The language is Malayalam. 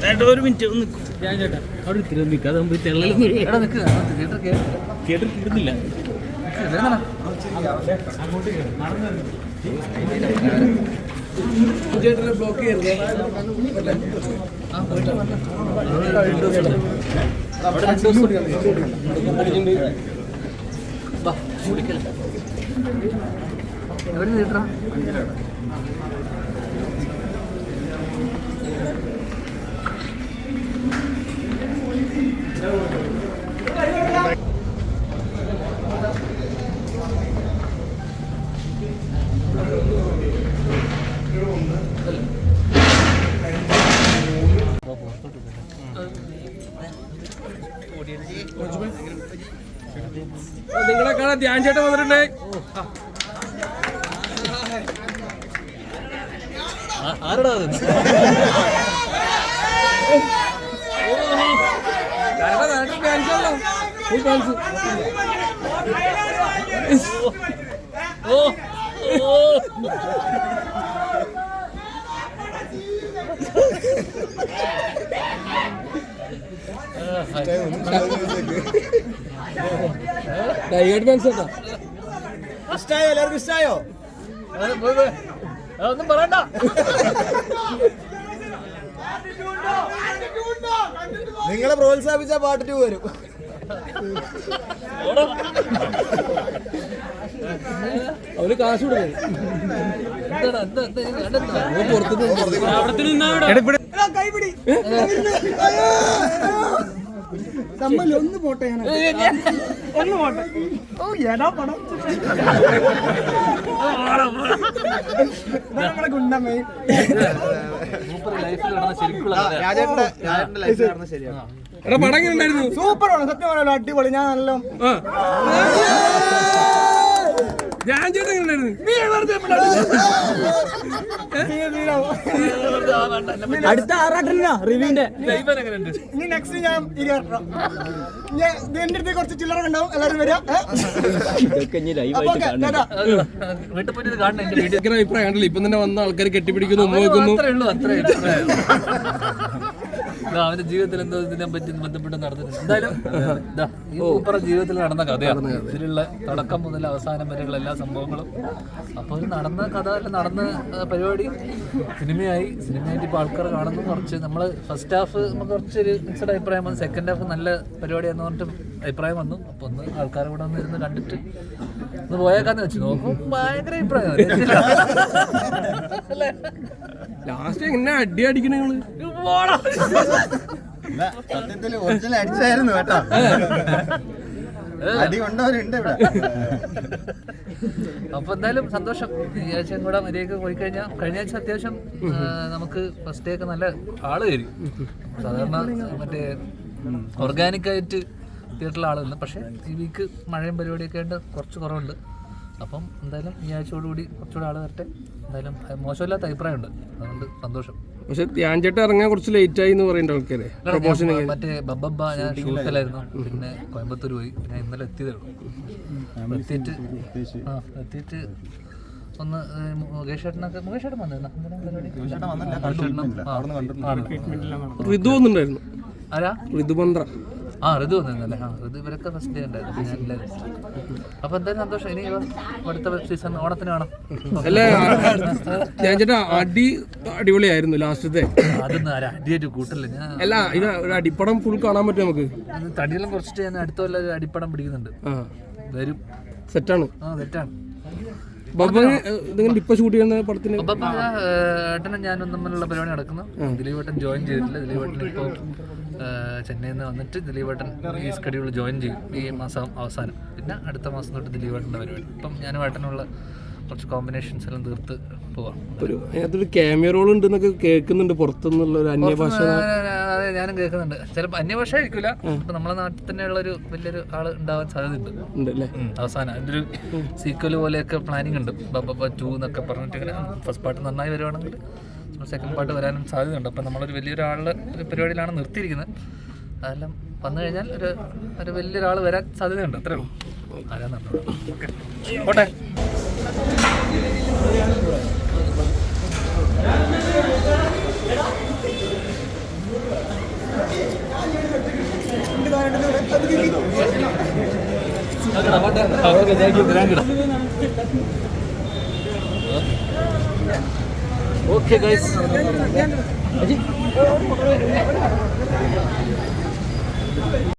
ചേട്ടാ ഒരു മിനിറ്റ് ഒന്ന് ഞാൻ ചേട്ടാ അവിടെ ഇത്തിരി നിൽക്കുക അതാകുമ്പോൾ തെള്ളലൊന്നും തിയേറ്റർ കിട്ടുന്നില്ല എവിടെ നീട്ടാ നിങ്ങളെ കാണാൻ ധ്യാൻ ചേട്ടൻ വന്നിട്ടുണ്ട്. ആരടാ അത്? കാരണം നാട്ടിൽ ഡാൻസ് ആണല്ലോ ഫുൾ ഡാൻസ് ഓ ഓ ഡൈവേർഡ് ഡാൻസ് കേട്ടോ ഇഷ്ടായോ എല്ലാവർക്കും ഇഷ്ടായോ ഒന്നും പറയണ്ട നിങ്ങളെ പ്രോത്സാഹിപ്പിച്ച പാട്ട് ടു വരും അവർ കാശ് കൊടുക്കും. ഇവിടെ കൈപിടി ഒന്ന് പോട്ടെ ഞാൻ ഒന്ന് പോട്ടെ. ഓ എടാ പടം നമ്മളെ ഗുണ്ടമ്മേ. എടാ പടം എങ്ങനെ ഉണ്ടായിരുന്നു? സൂപ്പർ ആണ് സത്യം പറയാലോ അടിപൊളി. ഞാൻ നല്ല എങ്ങനെ ഉണ്ടായിരുന്നു അടുത്ത റിവ്യൂന്റെ. എങ്ങനെയുണ്ട്? ഇനി നെക്സ്റ്റ് ഞാൻ ഇരുപത്തെട്ടാം ഞാൻ എന്റെ അടുത്ത് കുറച്ച് ചില്ലറ ഉണ്ടാവും. എല്ലാവരും വരാം. അഭിപ്രായം ഇപ്പം തന്നെ വന്ന ആൾക്കാർ കെട്ടിപ്പിടിക്കുന്നു ഉമ്മ വെക്കുന്നു. അത്രേ ഉള്ളൂ അത്രേ അവന്റെ ജീവിതത്തിൽ എന്തോ ഇതിനെ പറ്റി ബന്ധപ്പെട്ട് നടന്നിട്ടുണ്ട്. എന്തായാലും ഈ സൂപ്പർ ജീവിതത്തിൽ നടന്ന കഥയാണ് ഇതിലുള്ള തുടക്കം മുതൽ അവസാനം വരെയുള്ള എല്ലാ സംഭവങ്ങളും. അപ്പോൾ ഒരു നടന്ന കഥ അല്ല നടന്ന പരിപാടി സിനിമയായി. സിനിമയായിട്ട് ഇപ്പോൾ ആൾക്കാർ കാണുന്നു. കുറച്ച് നമ്മൾ ഫസ്റ്റ് ഹാഫ് നമുക്ക് കുറച്ചൊരു മിക്സഡ് അഭിപ്രായം വന്നു. സെക്കൻഡ് ഹാഫ് നല്ല പരിപാടിയാന്ന് പറഞ്ഞിട്ട് അഭിപ്രായം വന്നു. അപ്പോൾ ഒന്ന് ആൾക്കാരെ കൂടെ ഒന്ന് ഇരുന്ന് കണ്ടിട്ട് ഒന്ന് പോയേക്കാന്ന് വെച്ചു. നോക്കും ഭയങ്കര അഭിപ്രായം. ലാസ്റ്റ് എങ്ങനെ അടി അടിക്കണ നിങ്ങൾ? പോടാ. സത്യത്തിൽ ഒറിജിനൽ അടിച്ചായിരുന്നു കേട്ടോ. അടി കൊണ്ടവരുണ്ട് ഇവിടെ. അപ്പൊ എന്തായാലും സന്തോഷം. ഈ ആഴ്ചയും കൂടെ മര്യാദയ്ക്ക് പോയി കഴിഞ്ഞാൽ കഴിഞ്ഞ ആഴ്ച അത്യാവശ്യം നമുക്ക് ഫസ്റ്റ് ഡേ ഒക്കെ നല്ല ആൾ കയറി സാധാരണ മറ്റേ ഓർഗാനിക് ആയിട്ട് തിയേറ്ററിൽ ആളുണ്ട് പക്ഷെ ഈ വീക്ക് മഴയും പരിപാടിയൊക്കെ ആയിട്ട് കുറച്ച് കുറവുണ്ട്. അപ്പം എന്തായാലും ഈ ആഴ്ചയോടുകൂടി കുറച്ചുകൂടെ ആൾ വരട്ടെ. എന്തായാലും മോശമില്ലാത്ത അഭിപ്രായമുണ്ട്. അതുകൊണ്ട് സന്തോഷം. പക്ഷെ ധ്യാൻ ചേട്ടൻ ഇറങ്ങാൻ കുറച്ച് ലേറ്റ് ആയി എന്ന് പറയുന്നുണ്ട് ആൾക്കാരെ. പ്രൊമോഷൻ മറ്റേ ബബ്ബ ഞാൻ ഷൂട്ടിലായിരുന്നു പിന്നെ കോയമ്പത്തൂർ പോയി. ഞാൻ ഇന്നലെ എത്തിയതേ ഉള്ളൂ. എത്തിയിട്ട് ആ എത്തിയിട്ട് ഒന്ന് മുകേഷ് ചേട്ടനൊക്കെ മുകേഷ് ചേട്ടൻ വന്നിരുന്നു? ഋതു വന്നിട്ടുണ്ടായിരുന്നു. ആരാ? ഋതു മന്ത്ര ആ ഋതു വന്നിരുന്നല്ലേ? ആ ഋതു ഇവരൊക്കെ ഫസ്റ്റ് ഡേ ഉണ്ടായിരുന്നു. ഞാൻ അപ്പൊ എന്തായാലും സന്തോഷം. ഇനി അടുത്ത വെബ് സീസൺ ഓണത്തിന് കാണാം അല്ല? ഞാൻ ചേട്ടാ അടി അടിപൊളിയായിരുന്നു ലാസ്റ്റത്തെ. അതൊന്നും ആരും? അടിയായിട്ട് കൂട്ടല്ലേ ഞാൻ? അല്ല ഇത് ഒരു അടിപ്പടം ഫുൾ കാണാൻ പറ്റും നമുക്ക്? തടിയെല്ലാം കുറച്ചിട്ട് ഞാൻ അടുത്ത വല്ല ഒരു അടിപ്പടം പിടിക്കുന്നുണ്ട്. വരും. സെറ്റാണ്. ആ സെറ്റാണ്. നിങ്ങൾ ഇപ്പൊ ഷൂട്ട് ചെയ്യുന്ന പടത്തിന്? ഏട്ടനും ഞാനും തമ്മിലുള്ള പരിപാടി നടക്കുന്നു. ദിലീപ് ഏട്ടൻ ജോയിൻ ചെയ്തിട്ടില്ല. ദിലീപ് ഏട്ടൻ ഇപ്പോൾ ചെന്നൈയിൽ നിന്ന് വന്നിട്ട് ദിലീപ് ഏട്ടൻ ഈ സ്കെഡ്യൂൾ ജോയിൻ ചെയ്യും ഈ മാസം അവസാനം. പിന്നെ അടുത്ത മാസം തൊട്ട് ദിലീപ് ഏട്ടന്റെ പരിപാടി. ഇപ്പം ഞാനും ഏട്ടനുള്ള കുറച്ച് കോമ്പിനേഷൻസ് എല്ലാം തീർത്ത് പോവാം. ഒരു അതൊരു ക്യാമിയ റോൾ ഉണ്ടെന്നൊക്കെ കേൾക്കുന്നുണ്ട്. പുറത്തുനിന്നുള്ള ഒരു അന്യഭാഷ അതെ ഞാനും കേൾക്കുന്നുണ്ട്. ചിലപ്പോൾ അന്യഭാഷ ആയിരിക്കില്ല ഇപ്പൊ നമ്മളെ നാട്ടിൽ തന്നെയുള്ള ഒരു വലിയൊരു ആൾ ഉണ്ടാവാൻ സാധ്യതയുണ്ട്. ഉണ്ട് അവസാനം അതിന്റെ ഒരു സീക്വൽ പോലെയൊക്കെ പ്ലാനിങ് ഉണ്ട്. ബബ്ബ ടു എന്നൊക്കെ പറഞ്ഞിട്ട് ഇങ്ങനെ ഫസ്റ്റ് പാർട്ട് നന്നായി വരുവാണെങ്കിൽ സെക്കൻഡ് പാർട്ട് വരാനും സാധ്യതയുണ്ട്. അപ്പം നമ്മളൊരു വലിയൊരാളുടെ ഒരു പരിപാടിയിലാണ് നിർത്തിയിരിക്കുന്നത്. അതെല്ലാം വന്നു കഴിഞ്ഞാൽ ഒരു ഒരു വലിയൊരാൾ വരാൻ സാധ്യതയുണ്ട്. അത്രേ ഉള്ളൂ. ആരാന്നുണ്ടോ ഓക്കെ. ഓട്ടെ ഓക്കെ ഗൈസ്